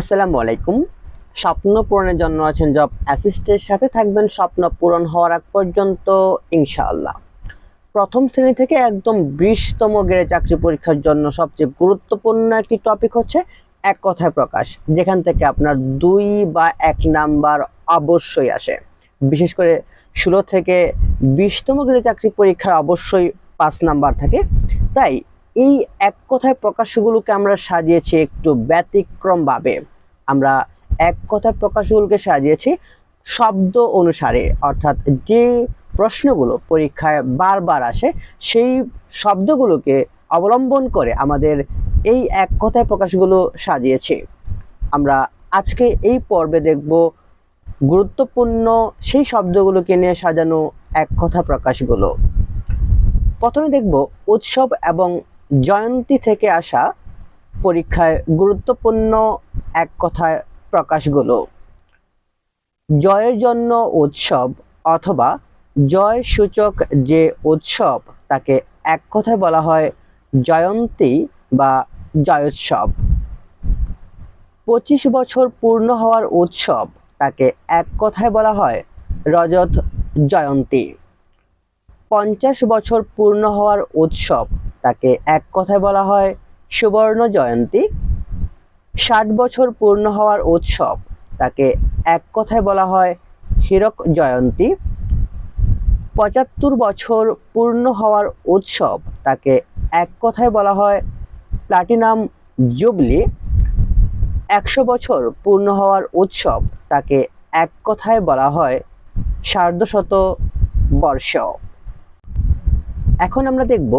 আসসালামু আলাইকুম। স্বপ্ন পূরণের জন্য আছেন জব অ্যাসিস্টের সাথে থাকবেন স্বপ্ন পূরণ হওয়ার আগ পর্যন্ত, ইনশাআল্লাহ। প্রথম শ্রেণি থেকে একদম বিশতম গ্রেড চাকরি পরীক্ষার জন্য সবচেয়ে গুরুত্বপূর্ণ একটি টপিক হচ্ছে এক কথায় প্রকাশ, যেখান থেকে আপনার দুই বা এক নাম্বার অবশ্যই আসে। বিশেষ করে ষোলো থেকে বিশতম গ্রেড চাকরি পরীক্ষায় অবশ্যই পাঁচ নাম্বার থাকে। তাই এই এক কথায় প্রকাশগুলোকে আমরা সাজিয়েছি একটু ব্যতিক্রমভাবে। আমরা এক কথায় প্রকাশগুলোকে সাজিয়েছি শব্দ অনুসারে, অর্থাৎ যে প্রশ্নগুলো পরীক্ষায় বারবার আসে, সেই শব্দগুলোকে অবলম্বন করে আমাদের এই এক কথায় প্রকাশগুলো সাজিয়েছি। আমরা আজকে এই পর্বে দেখব গুরুত্বপূর্ণ সেই শব্দগুলোকে নিয়ে সাজানো এক কথা প্রকাশগুলো। প্রথমে দেখব উৎসব এবং জয়ন্তী থেকে আসা পরীক্ষায় গুরুত্বপূর্ণ এক কথায় প্রকাশগুলো। জয়ের জন্য উৎসব অথবা জয় সূচক যে উৎসব তাকে এক কথায় বলা হয় জয়ন্তী বা জয়োৎসব। পঁচিশ বছর পূর্ণ হওয়ার উৎসব তাকে এক কথায় বলা হয় রজত জয়ন্তী। পঞ্চাশ বছর পূর্ণ হওয়ার উৎসব তাকে এক কথায় বলা হয় সুবর্ণ জয়ন্তী। ষাট বছর পূর্ণ হওয়ার উৎসব, তাকে এক কথায় বলা হয় হীরক জয়ন্তী। পঁচাত্তর বছর পূর্ণ হওয়ার উৎসব, তাকে এক কথায় বলা হয় প্লাটিনাম জুবলি। একশো বছর পূর্ণ হওয়ার উৎসব, তাকে এক কথায় বলা হয় সার্ধশত বর্ষ। এখন আমরা দেখব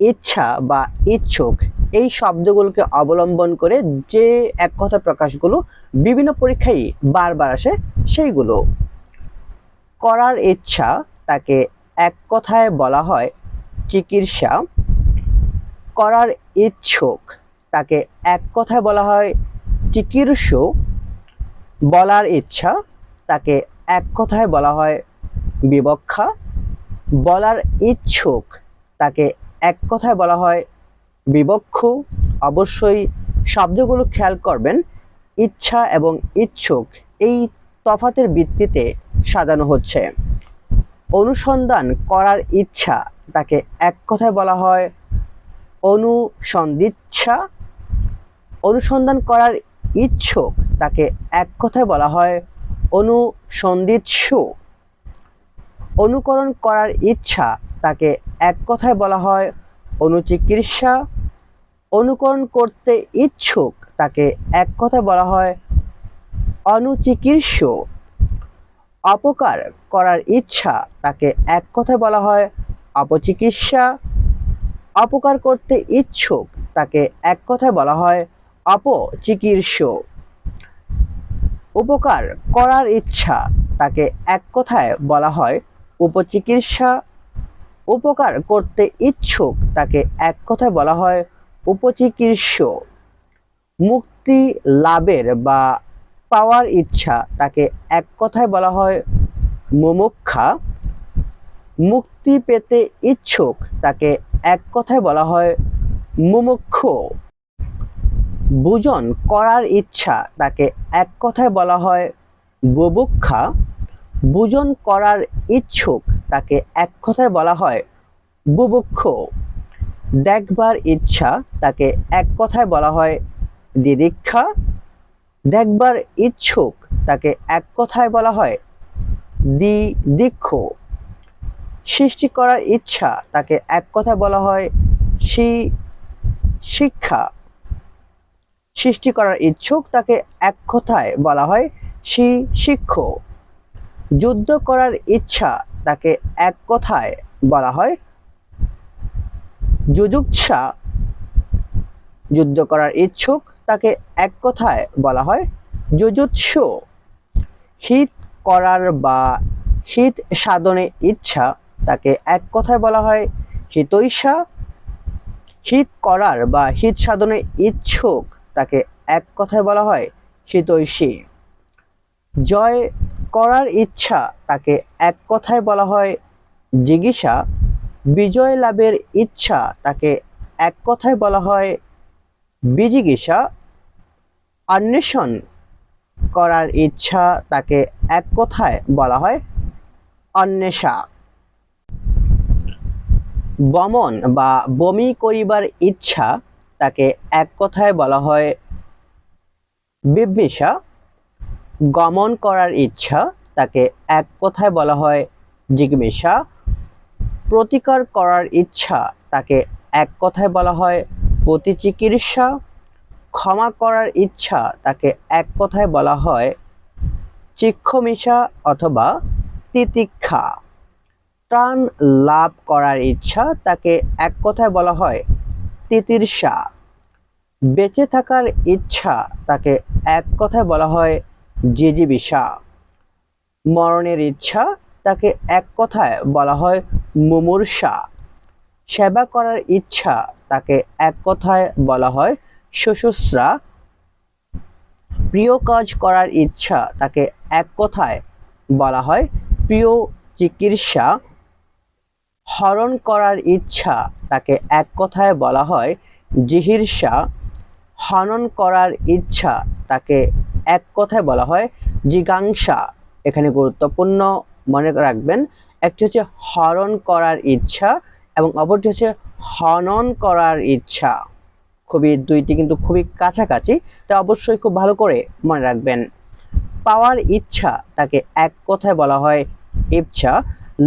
ইচ্ছা বা ইচ্ছুক, এই শব্দগুলোকে অবলম্বন করে যে এক কথা প্রকাশগুলো বিভিন্ন পরীক্ষায় বারবার আসে, সেইগুলো। করার ইচ্ছা তাকে এক কথায় বলা হয় চিকিৎসা। করার ইচ্ছুক তাকে এক কথায় বলা হয় চিকিৎসু। বলার ইচ্ছা তাকে এক কথায় বলা হয় বিবক্ষা। বলার ইচ্ছুক তাকে এক কথায় বলা হয়, বিবক্ষ অবশ্যই শব্দগুলো খেয়াল করবেন, ইচ্ছা এবং ইচ্ছুক, এই তফাতের ভিত্তিতে সাজানো হচ্ছে। অনুসন্ধান করার ইচ্ছা, তাকে এক কথায় বলা হয় অনুসন্দিচ্ছা অনুসন্ধান করার ইচ্ছুক, তাকে এক কথায় বলা হয় অনুসন্দিৎসু অনুকরণ করার ইচ্ছা, তাকে এক কথায় বলা হয়, অনুচিকিৎসা অনুকরণ করতে ইচ্ছুক, তাকে এক কথায় বলা হয় অনুচিকিৎস। অপকার করার ইচ্ছা, তাকে এক কথায় বলা হয় অপচিকিৎসা। অপকার করতে ইচ্ছুক, তাকে এক কথায় বলা হয় অপচিকিৎস। উপকার করার ইচ্ছা, তাকে এক কথায় বলা হয় উপচিকিৎসা। উপকার করতে ইচ্ছুক, তাকে এক কথায় বলা হয় উপচিকিৎস মুক্তি লাভের বা পাওয়ার ইচ্ছা, তাকে এক কথায় বলা হয় মুমুক্ষা। মুক্তি পেতে ইচ্ছুক, তাকে এক কথায় বলা হয় মুমুক্ষ। বুজন করার ইচ্ছা, তাকে এক কথায় বলা হয় বুভুক্ষা বুজন করার ইচ্ছুক, তাকে এক কথায় বলা হয় বুভুক্ষ দেখবার ইচ্ছা, তাকে এক কথায় বলা হয় দিদীক্ষা। দেখবার ইচ্ছুক, তাকে এক কথায় বলা হয় দি দীক্ষ সৃষ্টি করার ইচ্ছা, তাকে এক কথায় বলা হয় শি শিক্ষা। সৃষ্টি করার ইচ্ছুক, তাকে এক কথায় বলা হয় শি শিক্ষ যুদ্ধ করার ইচ্ছা তাকে এক কথায় বলা হয় যুযুৎসা যুদ্ধ করার ইচ্ছুক তাকে এক কথায় বলা হয় যুজুৎসু হিত করার বা হিত সাধনে ইচ্ছা তাকে এক কথায় বলা হয় হিতৈষা। হিত করার বা হিত সাধনে ইচ্ছুক তাকে এক কথায় বলা হয় হিতৈষী। জয় করার ইচ্ছা তাকে এক কথায় বলা হয় জিজ্ঞাসা। বিজয় লাভের ইচ্ছা তাকে এক কথায় বলা হয় বিজিগিসা অন্বেষণ করার ইচ্ছা তাকে এক কথায় বলা হয় অন্বেষা। বমন বা বমি করিবার ইচ্ছা তাকে এক কথায় বলা হয় বিম্বিসা গমন করার ইচ্ছা, তাকে এক কথায় বলা হয় জিজ্ঞাসা। প্রতিকার করার ইচ্ছা, তাকে এক কথায় বলা হয় প্রতিচিকিৎসা। ক্ষমা করার ইচ্ছা, তাকে এক কথায় বলা হয় চিক্ষমিশা অথবা তিতিক্ষা। ত্রাণ লাভ করার ইচ্ছা, তাকে এক কথায় বলা হয় তিতির্ষা বেঁচে থাকার ইচ্ছা, তাকে এক কথায় বলা হয় জিজিবিষা মরণের ইচ্ছা তাকে এক কথায় বলা হয় মুমূর্ষা। সেবা করার ইচ্ছা তাকে এক কথায় বলা হয় শুশ্রূষা প্রিয় কাজ করার ইচ্ছা তাকে এক কথায় বলা হয় প্রিয় চিকিৎসা। হরণ করার ইচ্ছা তাকে এক কথায় বলা হয় জিহির্ষা হনন করার ইচ্ছা তাকে এক কথায় বলা হয় জিজ্ঞাংসা। এখানে গুরুত্বপূর্ণ মনে রাখবেন, একটি হচ্ছে হরণ করার ইচ্ছা এবং অপরটি হচ্ছে হনন করার ইচ্ছা। খুবই, দুইটি কিন্তু খুবই কাছাকাছি, তা অবশ্যই খুব ভালো করে মনে রাখবেন। পাওয়ার ইচ্ছা, তাকে এক কথায় বলা হয় ইচ্ছা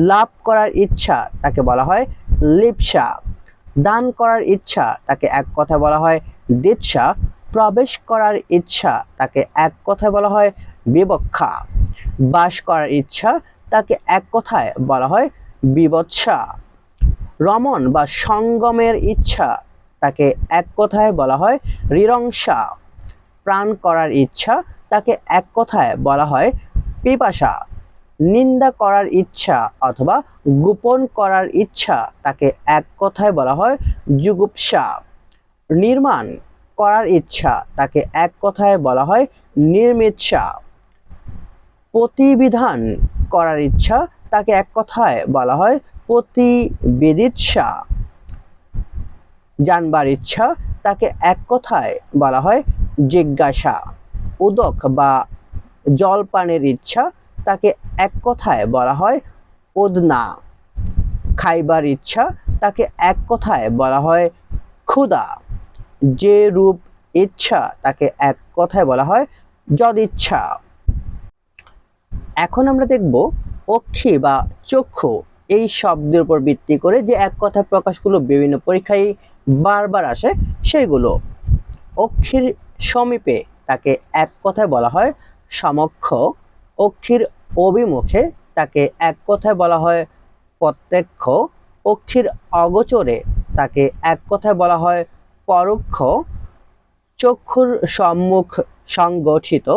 লাভ করার ইচ্ছা, তাকে বলা হয় লিপসা। দান করার ইচ্ছা, তাকে এক কথায় বলা হয় দিচ্ছা। প্রবেশ করার ইচ্ছা তাকে এক কথায় বলা হয় বিবক্ষা। বাস করার ইচ্ছা তাকে এক কথায় বলা হয় বিবৎসা। রমন বা সঙ্গমের ইচ্ছা তাকে এক কথায় বলা হয় রিরংসা। প্রাণ করার ইচ্ছা তাকে এক কথায় বলা হয় পিপাসা। নিন্দা করার ইচ্ছা অথবা গোপন করার ইচ্ছা তাকে এক কথায় বলা হয় যুগুপসা। নির্মাণ করার ইচ্ছা, তাকে এক কথায় বলা হয় নির্মিচ্ছা। প্রতিবিধান করার ইচ্ছা, তাকে এক কথায় বলা হয় প্রতিবেদিচ্ছা। জানবার ইচ্ছা, তাকে এক কথায় বলা হয় জিজ্ঞাসা। উদক বা জলপানের ইচ্ছা, তাকে এক কথায় বলা হয় উদনা। খাইবার ইচ্ছা, তাকে এক কথায় বলা হয় ক্ষুদা। যে রূপ ইচ্ছা তাকে এক কথায় বলা হয় যদ ইচ্ছা। এখন আমরা দেখব অক্ষি বা চক্ষু এই শব্দের উপর ভিত্তি করে যে এক কথা প্রকাশগুলো বিভিন্ন পরীক্ষায় বারবার আসে সেইগুলো। অক্ষির সমীপে তাকে এক কথায় বলা হয় সমক্ষ। অক্ষির অভিমুখে তাকে এক কথায় বলা হয় প্রত্যক্ষ। অক্ষির অগোচরে তাকে এক কথায় বলা হয় পরোক্ষ চক্ষুর সম্মুখ সংগঠিত,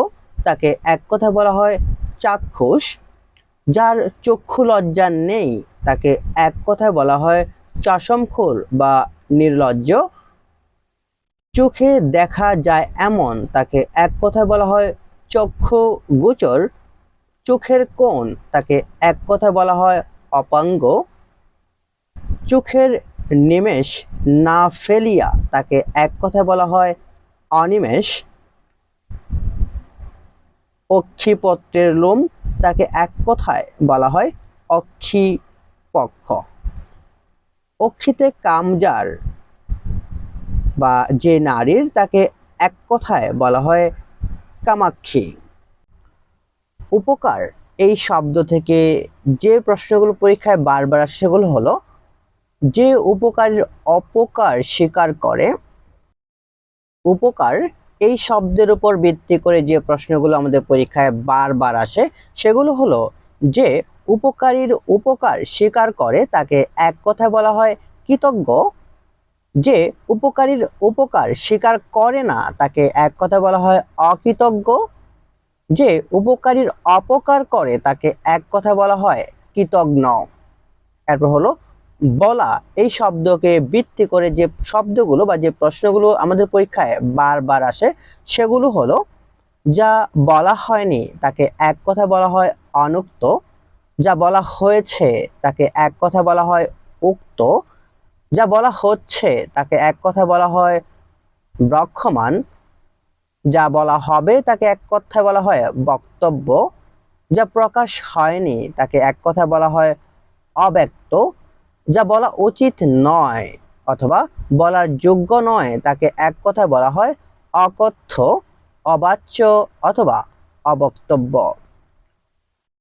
তাকে এক কথায় বলা হয় চাক্ষুষ, যার চক্ষু লজ্জা নেই, তাকে এক কথায় বলা হয় চশমখোর বা নির্লজ্জ। চোখে দেখা যায় এমন, তাকে এক কথায় বলা হয় চক্ষু গোচর। চোখের কোণ, তাকে এক কথায় বলা হয় অপাঙ্গ। চোখের নিমেষ না ফেলিয়া তাকে এক কথায় বলা হয় অনিমেষ। অক্ষিপত্রের লোম, তাকে এক কথায় বলা হয় অক্ষিপক্ষ। অক্ষিতে কামজার বা যে নারীর, তাকে এক কথায় বলা হয় কামাক্ষী। উপকার, এই শব্দ থেকে যে প্রশ্নগুলো পরীক্ষায় বারবার আসে সেগুলো হলো যে উপকারের অপকার স্বীকার করে, উপকার এই শব্দের উপর ভিত্তি করে যে প্রশ্নগুলো আমাদের পরীক্ষায় বারবার আসে, সেগুলো হলো যে উপকারীর উপকার স্বীকার করে তাকে এক কথায় বলা হয় কৃতজ্ঞ, যে উপকারীর উপকার স্বীকার করে না তাকে এক কথা বলা হয় অকৃতজ্ঞ, যে উপকারীর অপকার করে তাকে এক কথা বলা হয় কৃতজ্ঞ। এরপর হলো বলা এই শব্দকে ভিত্তি করে যে শব্দগুলো বা যে প্রশ্নগুলো আমাদের পরীক্ষায় বারবার আসে, সেগুলো হলো, যা বলা হয়নি তাকে এক কথা বলা হয় অনুক্ত, যা বলা হয়েছে তাকে এক কথা বলা হয় উক্ত, যা বলা হচ্ছে তাকে এক কথা বলা হয় ব্রক্ষমান, যা বলা হবে তাকে এক কথায় বলা হয় বক্তব্য, যা প্রকাশ হয়নি তাকে এক কথায় বলা হয় অব্যক্ত যা বলা উচিত নয় অথবা বলার যোগ্য নয়, তাকে এক কথায় বলা হয় অকথ্য, অবাচ্য অথবা অবক্তব্য।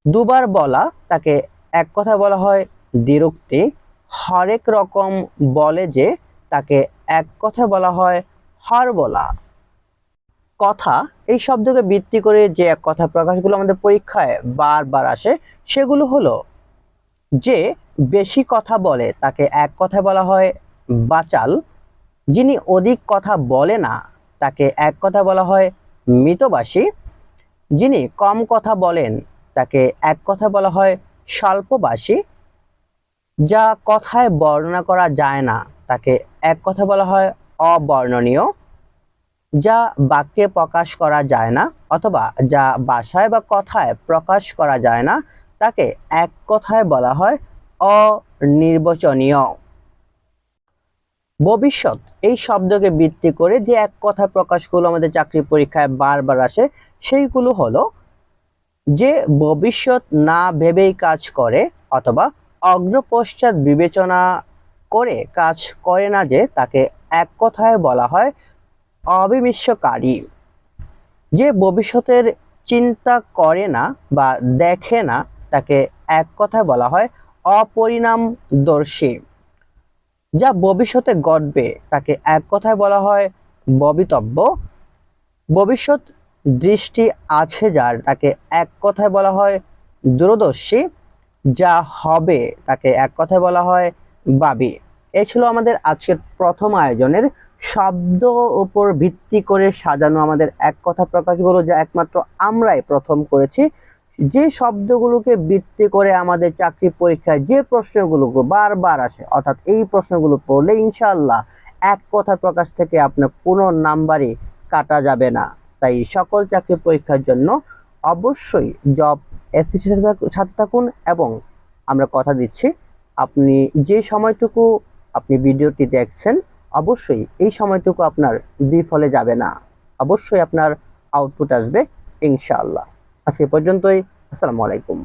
দুবার বলা, তাকে এক কথায় বলা হয় দ্বিরুক্তি। হরেক রকম বলে যে, তাকে এক কথায় বলা হয় হর বলা। কথা, এই শব্দকে ভিত্তি করে যে এক কথা প্রকাশগুলো আমাদের পরীক্ষায় বারবার আসে, সেগুলো হলো যে বেশি কথা বলে, তাকে এক কথায় বলা হয় বাচাল। যিনি অধিক কথা বলে না, তাকে এক কথা বলা হয় মিতবাসী। যিনি কম কথা বলেন, তাকে এক কথা বলা হয় স্বল্পবাসী। যা কথায় বর্ণনা করা যায় না, তাকে এক কথা বলা হয় অবর্ণনীয়। যা বাক্যে প্রকাশ করা যায় না, অথবা যা ভাষায় বা কথায় প্রকাশ করা যায় না তাকে এক কথায় বলা হয় অনির্বচনীয়। ভবিষ্যৎ, এই শব্দকে ভিত্তি করে যে এক কথা প্রকাশগুলো আমাদের চাকরি পরীক্ষায় বারবার আসে, সেইগুলো হলো যে ভবিষ্যৎ না ভেবেই কাজ করে অথবা অগ্রপশ্চাৎ বিবেচনা করে কাজ করে না যে তাকে এক কথায় বলা হয় অবিমিশ্বকারী যে ভবিষ্যতের চিন্তা করে না বা দেখে না তাকে এক কথায় বলা হয় অপরিণামদর্শী, যা ভবিষ্যতে ঘটবে। তাকে এক কথায় বলা হয় ববিতব্য ভবিষ্যৎ দৃষ্টি আছে যার, তাকে এক কথায় বলা হয় দূরদর্শী, যা হবে, তাকে এক কথায় বলা হয় বাবি। এ ছিল আমাদের আজকের প্রথম আয়োজনের শব্দ উপর ভিত্তি করে সাজানো আমাদের এক কথা প্রকাশগুলো যা একমাত্র আমরাই প্রথম করেছি। যে শব্দগুলোকে ভিত্তি করে আমাদের চাকরি পরীক্ষায় যে প্রশ্নগুলো বারবার আসে, অর্থাৎ এই প্রশ্নগুলো পড়লে ইনশাল্লাহ এক কথা প্রকাশ থেকে আপনার কোনো নাম্বারই কাটা যাবে না। তাই সকল চাকরি পরীক্ষার জন্য অবশ্যই জব এসএসসির সাথে থাকুন এবং আমরা কথা দিচ্ছি, আপনি যে সময়টুকু আপনি ভিডিওটি দেখছেন, অবশ্যই এই সময়টুকু আপনার বিফলে যাবে না। অবশ্যই আপনার আউটপুট আসবে ইনশাআল্লাহ। আজকে পর্যন্তই আসসালামু আলাইকুম।